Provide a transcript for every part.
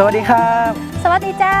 สวัสดีครับ สวัสดีเจ้า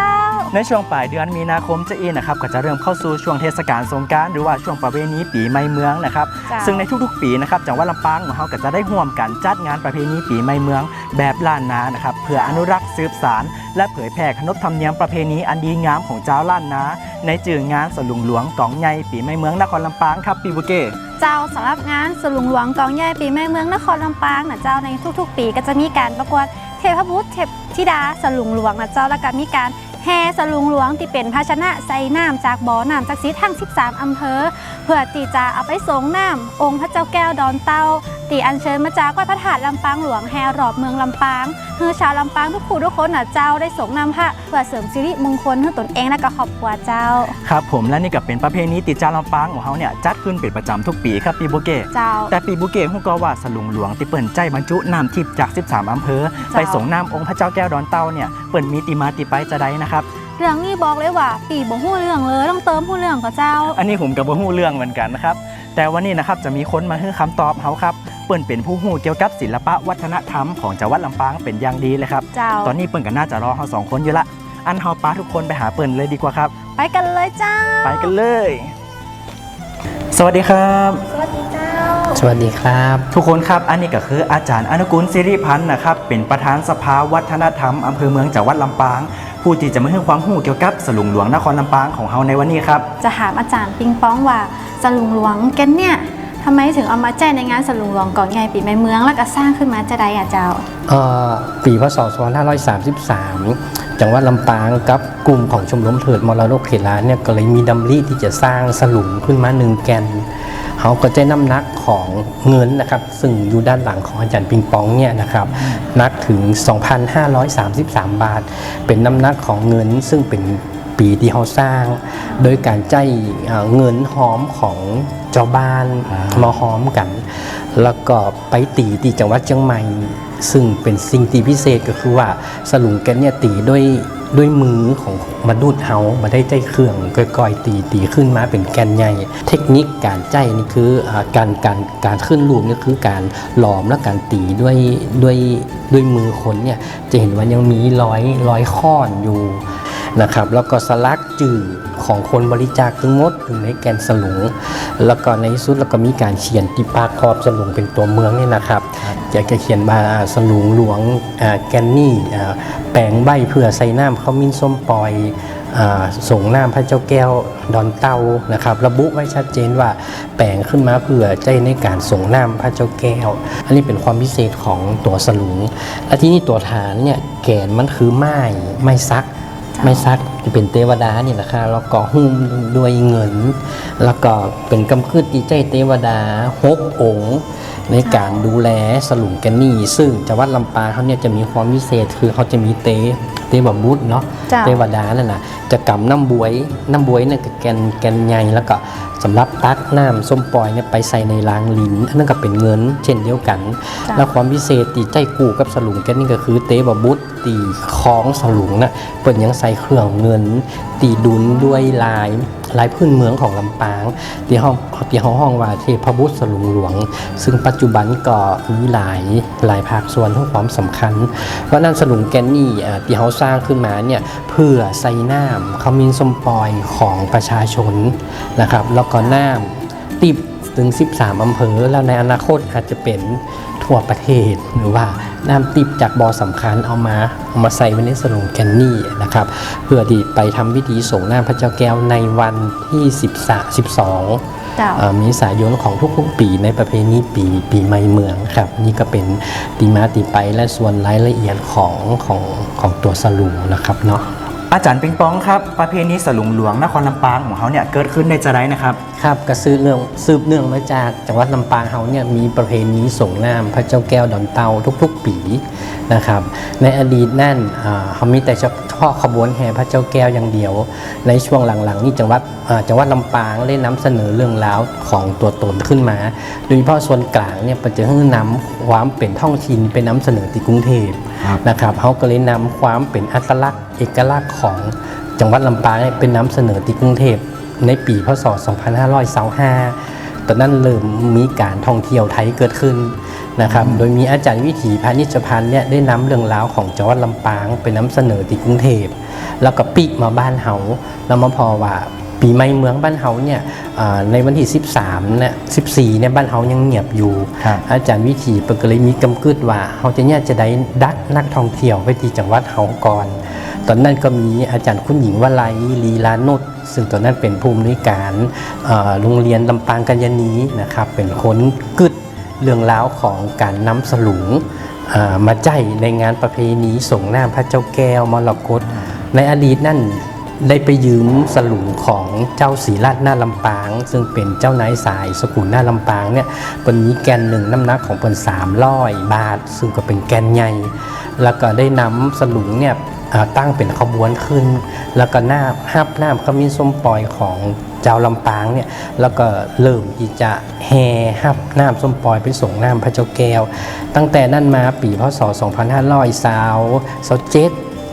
ในช่วงปลายเดือนมีนาคมจะอีนะครับก็จะเริ่มเข้าสู่ช่วงเทศกาลสงกรารหรือว่าช่วงประเพณีปีใหม่เมืองนะครับ จ้ะ ซึ่งในทุกๆ ปีนะครับจังหวัดลำปางของเราก็จะได้ร่วมกันจัดงานประเพณีปีใหม่เมือง แบบล้านนานะครับเพื่ออนุรักษ์สืบสารและเผยแพร่ขนบธรรมเนียมประเพณีอันดีงามของเจ้าล้านนา ในจื่องานสลุงหลวงกองใหญ่ปีใหม่เมืองนครลำปางครับปีบุเก้ เจ้าสำหรับงานสลุงหลวงกองใหญ่ปีแม่เมืองนครลำปางนะเจ้าในทุกๆ ปีก็จะมีการประกวด เทพบุตรเทพธิดาสลุงหลวงนะเจ้าแล้วก็มีการ แห่สลุงหลวงที่เป็นภาชนะใส่น้ำจากบ่อน้ำจากสีทั้ง 13 อำเภอ เพื่อที่จะเอาไปส่งน้ำองค์พระเจ้าแก้วดอนเต้าตีอัญเชิญมาจากวัดพระธาตุลำปางหลวงแห่รอบเมืองลำปางเพื่อชาวลำปางทุกคู่ทุกคนนะเจ้าได้ส่งน้ำพระเพื่อเสริมสิริมงคลให้ตนเองและก็ครอบครัวเจ้า ครับผมและนี่ก็เป็นประเพณีติดจาลำปางของเขาเนี่ยจัดขึ้นเป็นประจำทุกปีครับปีบุเก้เจ้าแต่ปีบุเกฮู้ก็ว่าสลุงหลวงที่เปิ่นใจบรรจุน้ำทิพย์จาก 13 อำเภอจ้าไปส่งน้ำองค์พระเจ้าแก้วดอนเต้าเนี่ยเปิ่นมีติมาติไปจะได้นะครับ เรื่องนี้บอกเลยว่าปีบ่ฮู้เรื่องเลยต้องเติมฮู้เรื่องกับเจ้า อันนี้ผมกับบ่ฮู้เรื่องเหมือนกันนะครับ แต่วันนี้นะครับจะมีคนมาให้คำตอบเฮาครับ เปิ่นเป็นผู้ฮู้เกี่ยวกับศิลปะวัฒนธรรมของจังหวัดลำปางเป็นอย่างดีเลยครับ เจ้า ตอนนี้เปิ่นก็น่าจะรอเฮาสองคนอยู่ละ อันเฮาปาทุกคนไปหาเปิ่นเลยดีกว่าครับ ไปกันเลยเจ้า ไปกันเลย สวัสดีครับ สวัสดีเจ้า สวัสดีครับ ทุกคนครับ อันนี้ก็คืออาจารย์อนุกูลสิริพันธ์นะครับ เป็นประธานสภาวัฒนธรรมอำเภอเมืองจังหวัดลำปาง ผู้ที่จะมาให้ความรู้เกี่ยวกับสลุงหลวงนครลำปางของเฮาในวันนี้ครับ จะถามอาจารย์ปิงปองว่าสลุงหลวงแกันเนี่ยทำไมถึงเอามาแจ้งในงานสลุงหลวงก่อนใหญ่ปีใหม่เมือง แล้วก็สร้างขึ้นมาจะได้อะเจ้าเอ่อปีพศ2533 จังหวัดลำปางกับกลุ่มของชมรมเถิดมรดกเขตล้านเนี่ยก็เลยมีดำริที่จะสร้างสลุงขึ้นมาหนึ่งแกน เขาก็จะน้ำหนักของเงินนะครับ ซึ่งอยู่ด้านหลังของอาจารย์ปิงปองเนี่ยนะครับหนักถึง 2,533 บาท เป็นน้ำหนักของเงินซึ่งเป็นปีที่เขาสร้าง โดยการใจายเอ่อเงินหอมของเจ้าบ้านอ่ามมาหอมกัน แล้วก็ไปตีที่จังหวัดเชียงใหม่ ซึ่งเป็นสิ่งที่พิเศษก็คือว่าสลุงแกนเนี่ยตีด้วย ด้วยมือของมนุษย์เฮามาได้ใจเครื่องก่อยๆตีตีขึ้นมาเป็นแกนใหญ่เทคนิคการใจนี่คือการการการขึ้นรูปนี่คือการหลอมและการตีด้วยด้วยด้วยมือคนเนี่ยจะเห็นว่ายังมีร้อยร้อยข้อนอยู่ นะครับ แล้วก็สลักจื่อของคนบริจาคทั้งหมดอยู่ในแกนสลุง แล้วก็ในที่สุดแล้วก็มีการเขียนติปากขอบสลุงเป็นตัวเมืองนี่นะครับจะจะเขียนมาสลุงหลวงแกนนี่แปลงใบเพื่อใส่น้ำข้าวมิ้นส้มปล่อยอส่งน้ำพระเจ้าแก้วดอนเต้านะครับ ระบุไว้ชัดเจนว่าแปลงขึ้นมาเพื่อใจในการส่งน้ำพระเจ้าแก้ว อันนี้เป็นความพิเศษของตัวสลุง และที่นี่ตัวฐานเนี่ยแกนมันคือไม้ไม้ซัก ไม่ซักจะเป็นเทวดานี่แหละค่ะแล้วก็หุ้มด้วยเงิน แล้วก็เป็นกำคืดดีใจเทวดาหกองค์ ในการดูแลสลุงแกนนี่ ซึ่งจังหวัดลำปางเขาเนี่ยจะมีความพิเศษคือเขาจะมีเตเตบบุตรเนาะจ้ะเทวดานั่นนะจะกำน้ำบวยน้ำบวยเนี่ยก็แกนแกนใหญ่แล้วก็สำหรับตักน้ำส้มปล่อยเนี่ยไปใส่ในรางลิ้นอันนั้นก็เป็นเงิน เช่นเดียวกันจ้ะแล้วความพิเศษตีใจกูกับสลุงแกนนี่ก็คือเตบบุตรตีคล้องสลุงนะเปิดยังใส่เครื่องเงิน ตีดุลด้วยลายลายพื้นเมืองของลำปางที่ห้องที่ห้องห้องว่าเทพบุตรสลุงหลวง ซึ่งปัจจุบันก็มีหลายหลายภาคส่วนทั้งความสำคัญเพราะนั้นสลุงแกนนี่อ่าที่เขาสร้างขึ้นมาเนี่ยเพื่อใส่น้ำเขามินสมปอยของประชาชนนะครับ แล้วก็น้ำติบถึง 13 อำเภอ แล้วในอนาคตอาจจะเป็นทั่วประเทศหรือว่า น้ำติบจากบ่อสำคัญเอามาเอามาใส่ไว้ในสลุงแกนนี่นะครับ เพื่อที่ไปทำพิธีส่งน้ำพระเจ้าแก้วในวันที่ 13 12เจ้าเอ่อเมีสายนของทุกๆ ปีในประเพณีปีปีใหม่เมืองครับ นี่ก็เป็นตีมาตีไปและส่วนรายละเอียดของของของตัวสลูนะครับเนาะ อาจารย์ปิงปองครับประเพณีสลุงหลวงนครลำปางของเขาเนี่ยเกิดขึ้นในจะได้นะครับครับก็ซื้อเรื่องสืบเนื่องมาจากจังหวัดลำปางเขาเนี่ยมีประเพณีส่งน้ำพระเจ้าแก้วดอนเตาทุกๆปีนะครับในอดีตนั่นเขามีแต่เฉพาะขบวนแห่พระเจ้าแก้วอย่างเดียว ในช่วงหลังๆนี่จังหวัดจังหวัดลำปางได้นำเสนอเรื่องราวของตัวตนขึ้นมา โดยเฉพาะส่วนกลางเนี่ยปัจจุบันนำความเป็นท้องถิ่นไปนำเสนอที่กรุงเทพนะครับเขาก็เลยนำความเป็นอัตลักษณ์เอกลักษณ์ของจังหวัดลำปางเนี่ยเป็นนำเสนอที่กรุงเทพในปีพศ 2525ตอนนั้นเริ่มมีการท่องเที่ยวไทยเกิดขึ้นนะครับ โดยมีอาจารย์วิถีพานิชพันธ์เนี่ยได้นำเรื่องราวของจังหวัดลำปางไปนำเสนอที่กรุงเทพแล้วก็ปิมาบ้านเฮาแล้วมาพอว่า ปีใหม่เมืองบ้านเฮาเนี่ยอ่าในวันที่ 13เนี่ย14เนี่ยบ้านเฮายังเงียบอยู่ครับอาจารย์วิถีเปิดก็เลยมีกำกึดว่าเฮาจะเนี่ยจะได้ดักนักท่องเที่ยวไปที่จังหวัดเฮาก่อน ตอนนั้นก็มีอาจารย์คุณหญิงวลัยลีลานุชซึ่งตอนนั้นเป็นผู้อำนวยการเอ่อโรงเรียนลำปางกัญญานีนะครับเป็นคนกึดเรื่องราวของการนำสลุงอ่ามาใจในงานประเพณีส่งน้ำพระเจ้าแก้วมรกตในอดีตนั่น ได้ไปยืมสลุงของเจ้าศรีราชหน้าลำปาง ซึ่งเป็นเจ้านายสายสกุลหน้าลำปางเนี่ยเป็นมีแกนหนึ่งน้ำหนักของเป็นสามร้อยบาท ซึ่งก็เป็นแกนใหญ่ แล้วก็ได้นำสลุงเนี่ยตั้งเป็นขบวนขึ้น แล้วก็หน้าห้าบน้ำขมิ้นส้มปล่อยของเจ้าลำปางเนี่ยแล้วก็เริ่มที่จะแห่ห้าบน้ำส้มปล่อยไปส่งน้ำพระเจ้าแก้ว ตั้งแต่นั้นมาปีพศ 2500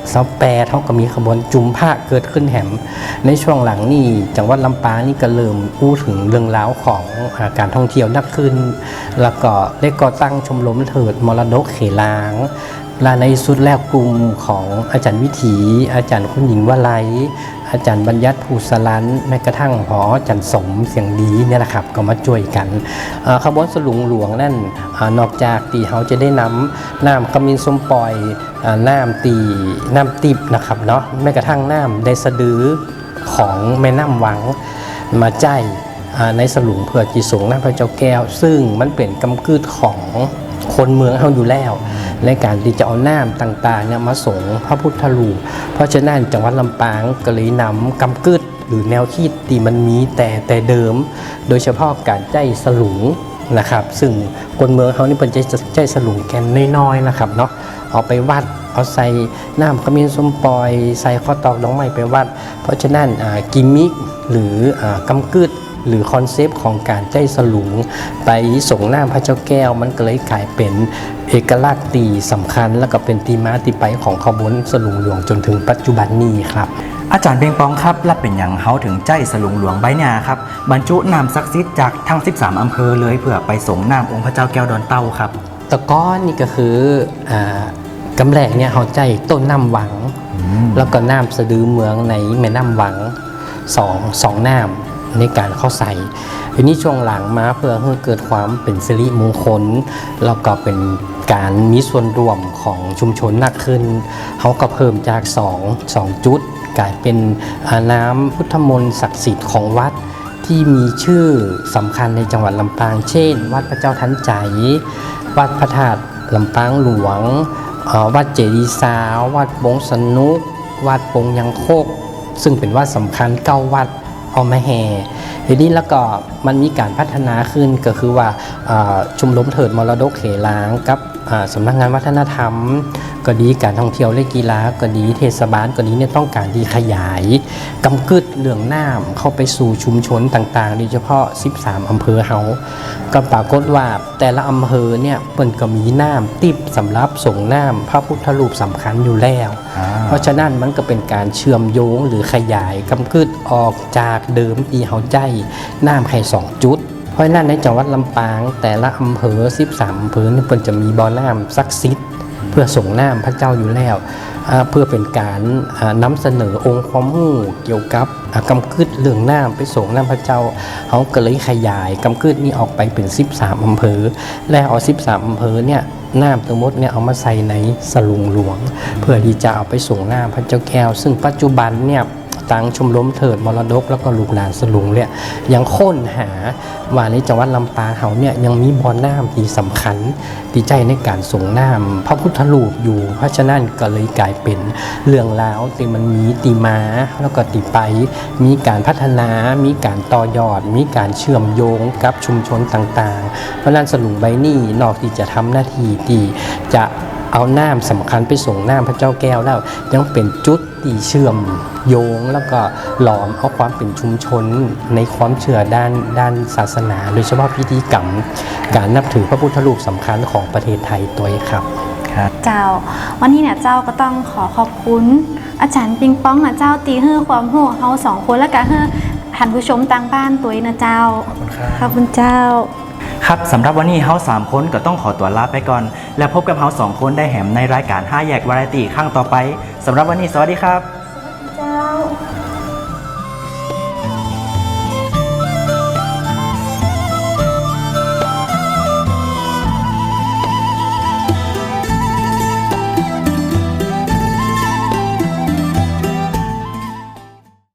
เสาแปรเท่ากับมีขบวนจุมพระเกิดขึ้นแหม ในช่วงหลังนี่จังหวัดลำปางนี่ก็เริ่มอู้ถึงเรื่องราวของอการท่องเที่ยวนักขึ้น แล้วก็ได้ก่อตั้งชมรมเถิดมรดกเขลางและในสุดแรกกลุ่มของอาจารย์วิถี อาจารย์คุณหญิงวลัย อาจารย์บัญญัติภูสลันแม้กระทั่งหออาจารย์สมเสียงดีเนี่ยแหละครับก็มาช่วยกันขบวนสลุงหลวงนั่นอนอกจากตีเขาจะได้นำน้ำขมินสมปล่อยน้ำตีน้ำติบนะครับเนาะแม้กระทั่งน้ำได้สะดือของแม่น้ำหวังมาใจในสลุงเพื่อจีสงน้ำพระเจ้าแก้ว ซึ่งมันเป็นกำกืดของ คนเมืองเขาอยู่แล้วในการที่จะเอาน้ำต่างๆเนี่ยมาส่งพระพุทธรูปเพราะฉะนั้นจังหวัดลำปางก็เลยนำกำกึดหรือแนวคิดที่มันมีแต่แต่เดิม โดยเฉพาะการใจสลุงนะครับ ซึ่งคนเมืองเขานี่เป็นใจใจสลุงแกนน้อยๆนะครับเนาะเอาไปวัดเอาใส่น้ำขมิ้นส้มปล่อย ใส่ข้อตอกดอกไม้ไปวัด เพราะฉะนั้นกิมมิคหรืออกำกึด หรือคอนเซปต์ของการใจสลุง ไปส่งหน้าพระเจ้าแก้วมันก็เลยกลายเป็นเอกลักษณ์ตีสำคัญ แล้วก็เป็นตีมาตีไปของขบวนสลุงหลวงจนถึงปัจจุบันนี้ครับอาจารย์เบงปองครับและเป็นอย่างเฮาถึงใจสลุงหลวงใบหนาครับบรรจุน้ำศักดิ์สิทธิ์จากทั้ง 13 อำเภอเลยเพื่อไปส่งน้ำองค์พระเจ้าแก้วดอนเต้าครับตะก้อนนี่ก็คืออ่ากำแรกเนี่ยเขาใจต้นน้ำหวัง แล้วก็น้ำสะดือเมืองในแม่น้ำหวังสองสองน้ำ ในการเข้าใส่ทีนี้ช่วงหลังมาเพื่อให้เกิดความเป็นสิริมงคล แล้วก็เป็นการมีส่วนร่วมของชุมชนมากขึ้นเขาก็เพิ่มจาก2 2จุด กลายเป็นน้ำพุทธมนต์ศักดิ์สิทธิ์ของวัดที่มีชื่อสำคัญในจังหวัดลำปาง เช่น วัดพระเจ้าทันใจ วัดพระธาตุลำปางหลวง วัดเจดีย์สาว วัดบงสนุก วัดปงยังโคก ซึ่งเป็นวัดสำคัญเก้าวัด เอามาแห่ทีนี้แล้วก็มันมีการพัฒนาขึ้นก็คือว่าชุมรมเถิดมรดกเขลางกับ สำนักงานวัฒนธรรม ก็ดีการท่องเที่ยวและกีฬาก็ดีเทศบาลก็ดีเนี่ยต้องการดีขยายกำกึดเรื่องน้ำเข้าไปสู่ชุมชนต่างๆ โดยเฉพาะ 13 อำเภอเฮาก็ปรากฏว่าแต่ละอำเภอเนี่ยเปิ้นก็มีน้ำติบสำหรับส่งน้ำพระพุทธรูปสำคัญอยู่แล้ว เพราะฉะนั้นมันก็เป็นการเชื่อมโยงหรือขยายกำกึดออกจากเดิมที่เฮาใจน้ำแค่สองจุด เพราะนั้นในจังหวัดลำปาง แต่ละอำเภอ13อำเภอนี่เปิ้นจะมีบ่อน้ำศักดิ์สิทธิ์เพื่อส่งน้ำพระเจ้าอยู่แล้วเพื่อเป็นการอ่านำเสนอองค์ความรู้เกี่ยวกับอ่ากำกึดเรื่องน้ำไปส่งน้ำพระเจ้าเขาก็เลยขยายกำกึดนี้ออกไปเป็น 13อำเภอ และเอา 13อำเภอเนี่ยน้ำทั้งหมดเนี่ยเอามาใส่ในสลุงหลวง เพื่อที่จะเอาไปส่งน้ำพระเจ้าแก้ว ซึ่งปัจจุบันเนี่ย ตังชมรมเถิดมรดก แล้วก็ลูกหลานสลุงเนี่ยยังค้นหาว่าในจังหวัดลำปางเขาเนี่ยยังมีบ่อน้ำที่สำคัญที่ใจในการส่งน้ำพระพุทธรูปอยู่ เพราะฉะนั้นก็เลยกลายเป็นเรื่องราวที่มันมีตีมาแล้วก็ติไป มีการพัฒนา มีการต่อยอด มีการเชื่อมโยงกับชุมชนต่างๆ เพราะนั้นสลุงใบนี่นอกที่จะทำหน้าที่ที่จะ เอาน้ำสำคัญไปส่งน้ำพระเจ้าแก้วแล้ว ยังเป็นจุดที่เชื่อมโยงแล้วก็หลอมเอาความเป็นชุมชนในความเชื่อด้านด้านศาสนา โดยเฉพาะพิธีกรรม การนับถือพระพุทธรูปสำคัญของประเทศไทยตัวเองครับเจ้า วันนี้เนี่ยเจ้าก็ต้องขอขอบคุณ อาจารย์ปิงป้องนะเจ้าตีให้ความรู้เขาสองคนแล้วก็ให้ท่านผู้ชมต่างบ้านตัวเองนะเจ้าขอบคุณครับขอบคุณเจ้า ครับสำหรับวันนี้เฮาสามคนก็ต้องขอตัวลาไปก่อน แล้วพบกับเฮาสองคนได้แหมในรายการ5แยกวาไรตี้ครั้งต่อไปสำหรับวันนี้สวัสดีครับ